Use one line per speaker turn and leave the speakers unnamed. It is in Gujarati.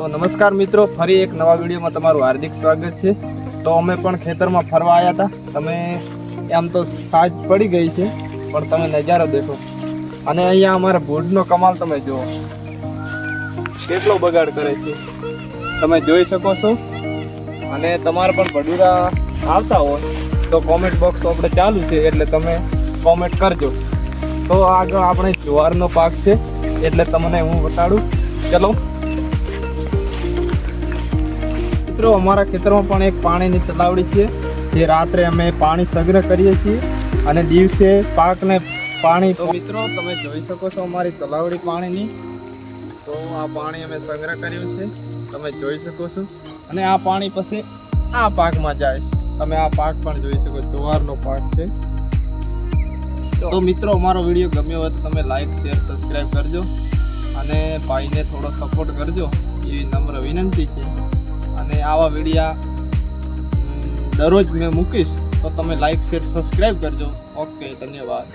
તો નમસ્કાર મિત્રો, ફરી એક નવા વિડીયોમાં તમારું હાર્દિક સ્વાગત છે. તો અમે પણ ખેતરમાં ફરવા આવ્યા હતા. તમે આમ તો સાજ પડી ગઈ છે, પણ તમે નજારો દેખો. અને અહીંયા અમારા ભૂડનો કમાલ તમે જુઓ. કેટલો બગાડ કરે છે. તમે જોઈ શકો છો. અને તમારા પણ ભડુરા આવતા હોય, તો કોમેન્ટ બોક્સ આપણે ચાલુ છે, એટલે તમે કોમેન્ટ કરજો. તો આગળ આપણે જુવારનો પાક છે, એટલે તમને હું બતાડું. ચલો. મિત્રો, અમારા ખેતરમાં પણ એક પાણીની તલાવડી છે, જે રાત્રે અમે પાણી સંગ્રહ કરીએ છીએ અને દિવસે પાકને પાણી તો મિત્રો, તમે જોઈ શકો છો અમારી તલાવડી પાણીની. તો આ પાણી અમે સંગ્રહ કર્યું છે, તમે જોઈ શકો છો. અને આ પાણી પછી આ પાકમાં જાય તમે આ પાક પણ જોઈ શકો જુવારનો પાક છે. તો મિત્રો, અમારો વીડિયો ગમ્યો હોય તો તમે લાઈક શેર સબસ્ક્રાઈબ કરજો. અને ભાઈને થોડો સપોર્ટ કરજો, એવી નમ્ર વિનંતી છે. આવા વિડીયા દરરોજ મેં મૂકીશ તો તમે લાઈક શેર સબસ્ક્રાઈબ કરજો. ઓકે ધન્યવાદ.